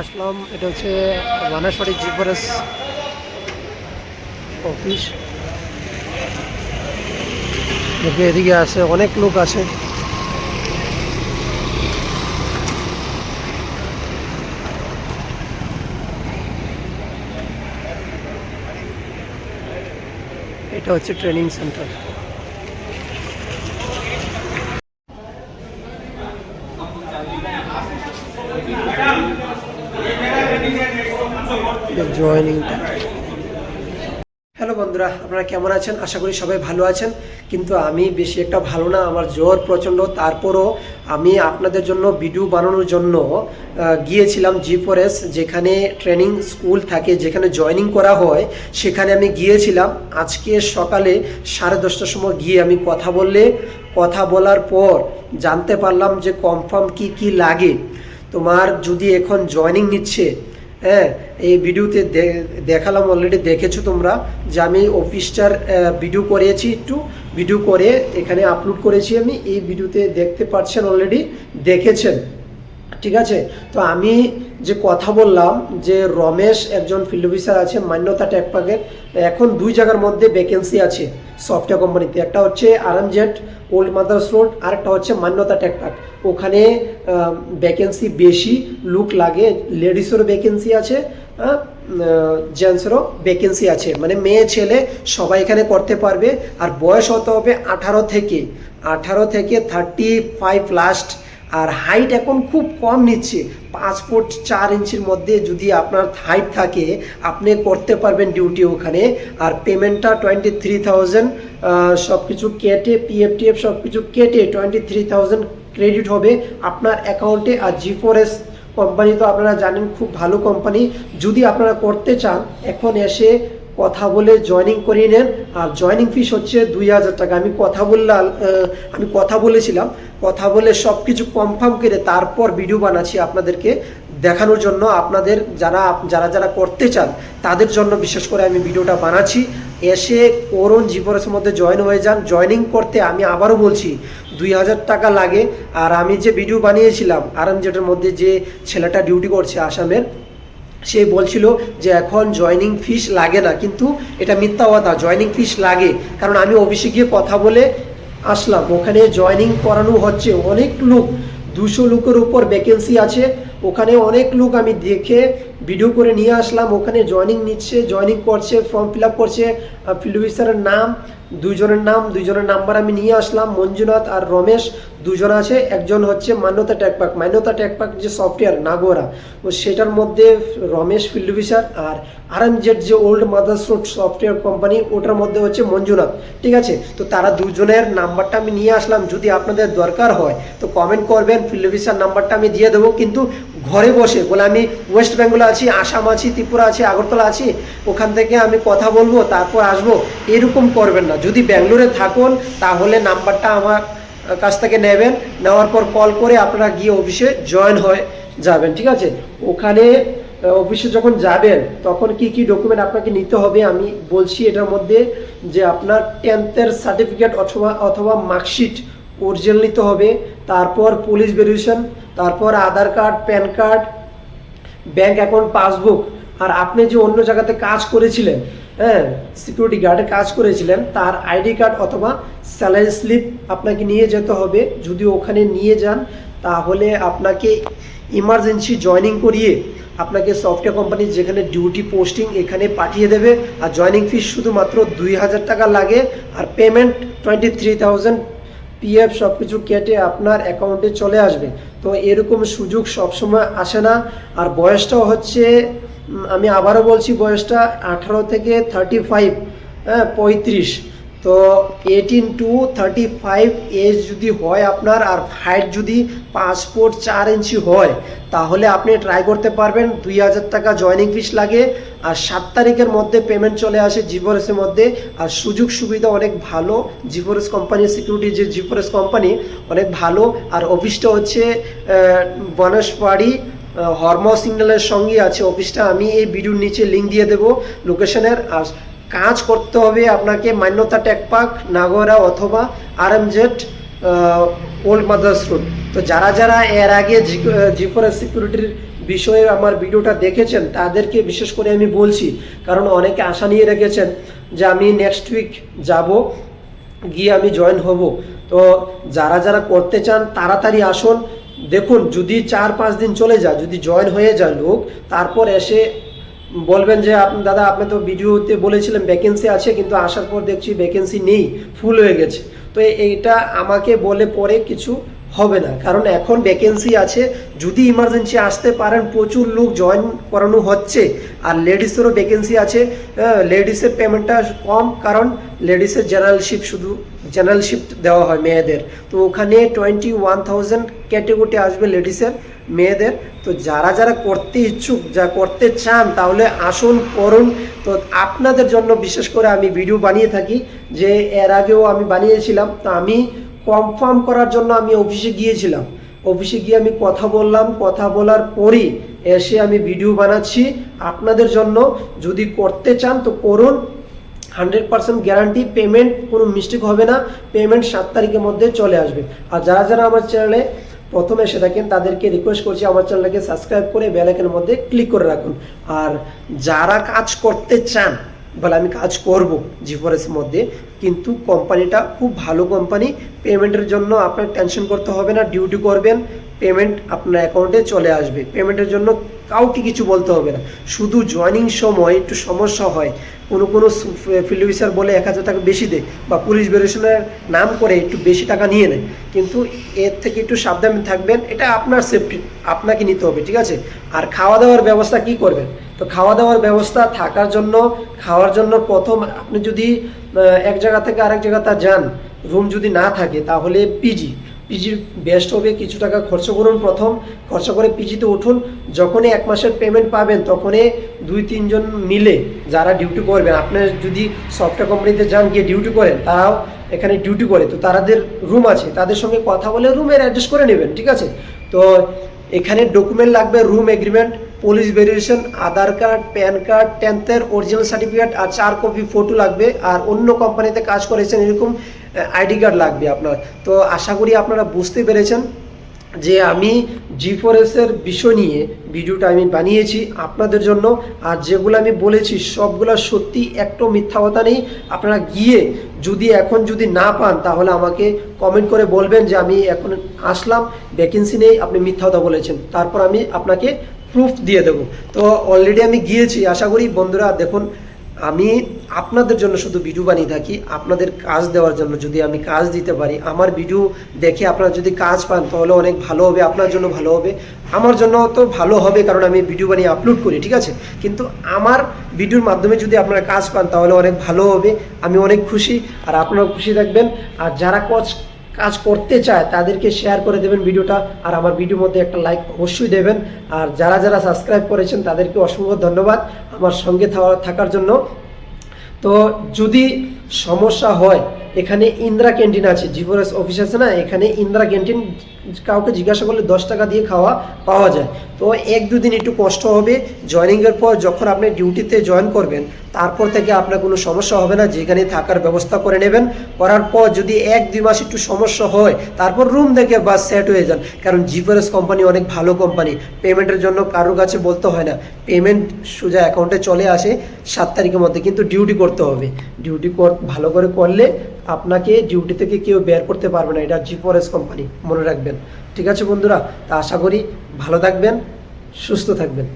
আসলাম, এটা হচ্ছে বানেশ্বরী জিফরেস অফিস। এদিকে আছে অনেক লোক আছে এটা হচ্ছে ট্রেনিং সেন্টার। জয়নিংটা। হ্যালো বন্ধুরা, আপনারা কেমন আছেন? আশা করি সবাই ভালো আছেন। কিন্তু আমি বেশি একটা ভালো না, আমার জ্বর প্রচণ্ড। তারপরও আমি আপনাদের জন্য ভিডিও বানানোর জন্য গিয়েছিলাম জি ফরেস যেখানে ট্রেনিং স্কুল থাকে, যেখানে জয়নিং করা হয়, সেখানে আমি গিয়েছিলাম। আজকে সকালে সাড়ে দশটার সময় গিয়ে আমি কথা বললে, কথা বলার পর জানতে পারলাম যে কনফার্ম কি কি লাগে। তোমার যদি এখন জয়নিং নিচ্ছে হ্যাঁ এই ভিডিওতে দেখালাম অলরেডি দেখেছ তোমরা যে আমি অফিসটার ভিডিও করেছি একটু। ভিডিও করে এখানে আপলোড করেছি আমি। এই ভিডিওতে দেখতে পাচ্ছেন অলরেডি দেখেছেন। ঠিক আছে? তো আমি যে কথা বললাম যে রমেশ একজন ফিল্ড অফিসার আছে, মান্যতা ট্যাকপাকের এখন দুই জায়গার মধ্যে ভ্যাকেন্সি আছে। সফটওয়্যার কোম্পানিতে একটা হচ্ছে আরামজেট ওল্ড মাদার্স রোড আর একটা হচ্ছে মান্যতা ট্যাকপাক ওখানে ভ্যাকেন্সি বেশি লুক লাগে লেডিসেরও ভ্যাকেন্সি আছে জেন্টসেরও ভ্যাকেন্সি আছে। মানে মেয়ে, ছেলে, সবাই এখানে করতে পারবে। আর বয়স হতে হবে আঠারো থেকে আঠারো থেকে থার্টি ফাইভ লাস্ট আর হাইট এখন খুব কম নিচ্ছে। পাঁচ ফুট চার ইঞ্চির মধ্যে যদি আপনার হাইট থাকে, আপনি করতে পারবেন ডিউটি ওখানে। আর পেমেন্টটা টোয়েন্টি থ্রি থাউজেন্ড সব কিছু কেটে পিএফটিএফ সব কিছু কেটে টোয়েন্টি থ্রি থাউজেন্ড ক্রেডিট হবে আপনার অ্যাকাউন্টে আর জি ফোর এস কোম্পানি তো আপনারা জানেন, খুব ভালো কোম্পানি যদি আপনারা করতে চান, এখন এসে কথা বলে জয়েনিং করিয়ে নেন। আর জয়েনিং ফিস হচ্ছে দুই হাজার টাকা। আমি কথা বললাম আমি কথা বলেছিলাম। কথা বলে সব কিছু কনফার্ম করে তারপর ভিডিও বানাচ্ছি আপনাদেরকে দেখানোর জন্য। আপনাদের যারা যারা যারা করতে চান, তাদের জন্য বিশেষ করে আমি ভিডিওটা বানাচ্ছি। এসে করুন জীবনের মধ্যে জয়েন হয়ে যান। জয়েনিং করতে আমি আবারও বলছি, দুই হাজার টাকা লাগে। আর আমি যে ভিডিও বানিয়েছিলাম, আরামজেটের মধ্যে যে ছেলেটা ডিউটি করছে আসামের সে বলছিল যে এখন জয়নিং ফিস লাগে না, কিন্তু এটা মিথ্যা কথা জয়নিং ফিস লাগে। কারণ আমি অফিসে গিয়ে কথা বলে আসলাম। ওখানে জয়নিং করানো হচ্ছে অনেক লোক। দুশো লোকের উপর ভ্যাকেন্সি আছে। ওখানে অনেক লোক আমি দেখে ভিডিও করে নিয়ে আসলাম। ওখানে জয়নিং নিচ্ছে জয়নিং করছে ফর্ম ফিল আপ করছে। ফিল্ড অফিসারের নাম দুইজনের নাম দুইজনের নাম্বার আমি নিয়ে আসলাম। মঞ্জুনাথ আর রমেশ। দুজন আছে, একজন হচ্ছে মান্যতা ট্যাকপাক মান্যতা ট্যাকপাক যে সফটওয়্যার নাগোরা ও সেটার মধ্যে রমেশ ফিল্ড অফিসার আর আরএমজেড যে Old Madras Road software company ওটার মধ্যে হচ্ছে মঞ্জুনাথ। ঠিক আছে? তো তারা দুজনের নাম্বারটা আমি নিয়ে আসলাম। যদি আপনাদের দরকার হয়, তো কমেন্ট করবেন ফিল্ড অফিসার নাম্বারটা আমি দিয়ে দেবো। কিন্তু ঘরে বসে, বলে আমি ওয়েস্ট বেঙ্গল আছি আসাম আছি, ত্রিপুরা আছি, আগরতলা আছি, ওখান থেকে আমি কথা বলব, তারপর আসব। এরকম করবেন না। যদি ব্যাঙ্গালোরে থাকুন, তাহলে নাম্বারটা আমার কাছ থেকে নেবেন। নেওয়ার পর কল করে আপনারা গিয়ে অফিসে জয়েন হয়ে যাবেন, ঠিক আছে? ওখানে অফিসে যখন যাবেন, তখন কি কি ডকুমেন্ট আপনাকে নিতে হবে আমি বলছি এটার মধ্যে যে আপনার টেন্থের সার্টিফিকেট অথবা অথবা মার্কশিট অরিজিনাল নিতে হবে, তারপর পুলিশ ভেরিফিকেশন তারপর Aadhaar card PAN card bank account passbook আর আপনি যে অন্য জায়গাতে কাজ করেছিলেন হ্যাঁ সিকিউরিটি গার্ডে কাজ করেছিলেন। তার আইডি কার্ড অথবা স্যালারি স্লিপ আপনাকে নিয়ে যেতে হবে। যদি ওখানে নিয়ে যান, তাহলে আপনাকে ইমার্জেন্সি জয়নিং করিয়ে আপনাকে সফটওয়্যার কোম্পানি যেখানে ডিউটি পোস্টিং এখানে পাঠিয়ে দেবে। আর জয়নিং ফিস শুধুমাত্র দুই হাজার টাকা লাগে। আর payment twenty three thousand PF সব কিছু কেটে আপনার অ্যাকাউন্টে চলে আসবে। তো এরকম সুযোগ সবসময় আসে না। আর বয়সটাও হচ্ছে আমি আবারও বলছি বয়সটা আঠারো থেকে থার্টি ফাইভ হ্যাঁ পঁয়ত্রিশ। তো eighteen to thirty five age যদি হয় আপনার আর হাইট যদি পাঁচ ফুট চার ইঞ্চি হয়, তাহলে আপনি ট্রাই করতে পারবেন। দুই হাজার টাকা জয়নিং ফিস লাগে। আর সাত তারিখের মধ্যে পেমেন্ট চলে আসে জিফোরেসের মধ্যে। আর সুযোগ সুবিধা অনেক ভালো। জিফোরেস কোম্পানির সিকিউরিটি যে জিফোরেস কোম্পানি অনেক ভালো। আর অফিসটা হচ্ছে বনসবাড়ি হরমো সিগন্যালের সঙ্গে আছে অফিসটা। আমি এই ভিডিওর নিচে লিঙ্ক দিয়ে দেবো লোকেশনের আর কাজ করতে হবে আপনাকে মান্যতা টেকপাক নাগরা অথবা R M RMZ Old Madras Road. তো যারা যারা এর আগে জিফোরেস সিকিউরিটির বিষয়ে আমার ভিডিওটা দেখেছেন, তাদেরকে বিশেষ করে আমি বলছি, কারণ অনেকে আশা নিয়ে রেখেছেন যে আমি নেক্সট উইক যাব, গিয়ে আমি জয়েন হব। তো যারা যারা করতে চান, তাড়াতাড়ি আসুন। দেখুন, যদি চার, পাঁচ দিন চলে যায়, যদি জয়েন হয়ে যায় লোক, তারপর এসে বলবেন যে আপনি দাদা, আপনি তো ভিডিওতে বলেছিলেন ভ্যাকেন্সি আছে, কিন্তু আসার পর দেখছি ভ্যাকেন্সি নেই ফুল হয়ে গেছে। তো এইটা আমাকে বলে পরে কিছু হবে না। কারণ এখন ভ্যাকেন্সি আছে। যদি ইমার্জেন্সি আসতে পারেন, প্রচুর লোক জয়েন করানো হচ্ছে। আর লেডিসেরও ভ্যাকেন্সি আছে। লেডিসের পেমেন্টটা কম, কারণ লেডিসের জেনারেল শিপ শুধু জেনারেল শিফট দেওয়া হয় মেয়েদের। তো ওখানে টোয়েন্টি ওয়ান থাউজেন্ড ক্যাটেগরি আসবে লেডিসের মেয়েদের। তো যারা যারা করতে ইচ্ছুক, যা করতে চান, তাহলে আসুন, করুন। তো আপনাদের জন্য বিশেষ করে আমি ভিডিও বানিয়ে থাকি, যে এর আগেও আমি বানিয়েছিলাম। তো আমি কনফার্ম করার জন্য আমি অফিসে গিয়েছিলাম। অফিসে গিয়ে আমি কথা বললাম। কথা বলার পরই এসে আমি ভিডিও বানাচ্ছি। আপনাদের জন্য যদি করতে চান তো করুন। হান্ড্রেড পার্সেন্ট গ্যারান্টি পেমেন্ট কোনো মিস্টেক হবে না। পেমেন্ট সাত তারিখের মধ্যে চলে আসবে। আর যারা যারা আমার চ্যানেলে প্রথমে এসে থাকেন, তাদেরকে রিকোয়েস্ট করছি আমার চ্যানেলটাকে সাবস্ক্রাইব করে বেলাইকের মধ্যে ক্লিক করে রাখুন। আর যারা কাজ করতে চান বলে আমি কাজ করব জিফোরেসের মধ্যে। কিন্তু কোম্পানিটা খুব ভালো কোম্পানি। পেমেন্টের জন্য আপনার টেনশন করতে হবে না ডিউটি করবেন। পেমেন্ট আপনার অ্যাকাউন্টে চলে আসবে। পেমেন্টের জন্য কাউকে কিছু বলতে হবে না। শুধু জয়নিং সময় একটু সমস্যা হয়। কোনো কোনো ফিল্ড অফিসার বলে এক হাজার টাকা বেশি দেয় বা পুলিশ বেরোশনের নাম করে একটু বেশি টাকা নিয়ে নেয়। কিন্তু এর থেকে একটু সাবধানে থাকবেন। এটা আপনার সেফটি আপনাকে নিতে হবে, ঠিক আছে? আর খাওয়া দাওয়ার ব্যবস্থা কি করবেন? তো খাওয়া দাওয়ার ব্যবস্থা থাকার জন্য, খাওয়ার জন্য প্রথম আপনি যদি এক জায়গা থেকে আরেক জায়গাতে যান রুম যদি না থাকে তাহলে পিজি পিজির বেস্ট হবে কিছু টাকা খরচ করুন প্রথম, খরচ করে পিজিতে উঠুন, যখনই এক মাসের পেমেন্ট পাবেন তখনই দুই, তিনজন মিলে যারা ডিউটি করবেন, আপনি যদি সফটওয়্যার কোম্পানিতে যান, গিয়ে ডিউটি করেন, তারাও এখানে ডিউটি করে, তো তাদের রুম আছে, তাদের সঙ্গে কথা বলে রুমের অ্যাডজাস্ট করে নেবেন, ঠিক আছে? তো এখানে ডকুমেন্ট লাগবে room agreement police verification Aadhaar card PAN card টেন্থের original certificate আর চার কপি ফটো লাগবে আর অন্য কোম্পানিতে কাজ করেছেন এরকম আইডি কার্ড লাগবে আপনার। তো আশা করি আপনারা বুঝতে পেরেছেন যে আমি জি এর বিষয় নিয়ে ভিডিওটা আমি বানিয়েছি আপনাদের জন্য আর যেগুলো আমি বলেছি সবগুলো সত্যি একটু মিথ্যা কথা নেই। আপনারা গিয়ে যদি এখন যদি না পান তাহলে আমাকে কমেন্ট করে বলবেন যে আমি এখন আসলাম ভ্যাকেন্সি নেই, আপনি মিথ্যা কথা বলেছেন। তারপর আমি আপনাকে প্রুফ দিয়ে দেবো। তো অলরেডি আমি গিয়েছি, আশা করি বন্ধুরা দেখুন, আমি আপনাদের জন্য শুধু ভিডিও বানিয়ে থাকি, আপনাদের কাজ দেওয়ার জন্য যদি আমি কাজ দিতে পারি, আমার ভিডিও দেখে আপনারা যদি কাজ পান, তাহলে অনেক ভালো হবে, আপনার জন্য ভালো হবে। আমার জন্য তো ভালো হবে, কারণ আমি ভিডিও বানিয়ে আপলোড করি, ঠিক আছে? কিন্তু আমার ভিডিওর মাধ্যমে যদি আপনারা কাজ পান, তাহলে অনেক ভালো হবে, আমি অনেক খুশি, আর আপনারাও খুশি থাকবেন। আর যারা কাজ কাজ করতে চায়, তাদেরকে শেয়ার করে দেবেন ভিডিওটা। আর আমার ভিডিওর মধ্যে একটা লাইক অবশ্যই দেবেন। আর যারা যারা সাবস্ক্রাইব করেছেন, তাদেরকে অসংখ্য ধন্যবাদ আমার সঙ্গে থাকা- থাকার জন্য। তো যদি সমস্যা হয় এখানে ইন্দ্রা ক্যান্টিন আছে, জিভোরাস অফিস আছে না, এখানে ইন্দ্রা ক্যান্টিন, কাউকে জিজ্ঞাসা করলে দশ টাকা দিয়ে খাওয়া পাওয়া যায়। তো এক দুদিন একটু কষ্ট হবে জয়নিংয়ের পর যখন আপনি ডিউটিতে জয়েন করবেন, তারপর থেকে আপনার কোনো সমস্যা হবে না, যেখানে থাকার ব্যবস্থা করে নেবেন। করার পর যদি এক, দুই মাস একটু সমস্যা হয়, তারপর রুম দেখে বাস সেট হয়ে যান। কারণ জিভারেস কোম্পানি অনেক ভালো কোম্পানি পেমেন্টের জন্য কারোর কাছে বলতে হয় না। পেমেন্ট সোজা অ্যাকাউন্টে চলে আসে, সাত তারিখের মধ্যে কিন্তু ডিউটি করতে হবে। ডিউটি ভালো করে করলে আপনাকে ডিউটি থেকে কেউ বের করতে পারবে না, এটা জিফরেস কোম্পানি মনে রাখবেন। ঠিক আছে বন্ধুরা, তা আশা করি ভালো থাকবেন, সুস্থ থাকবেন।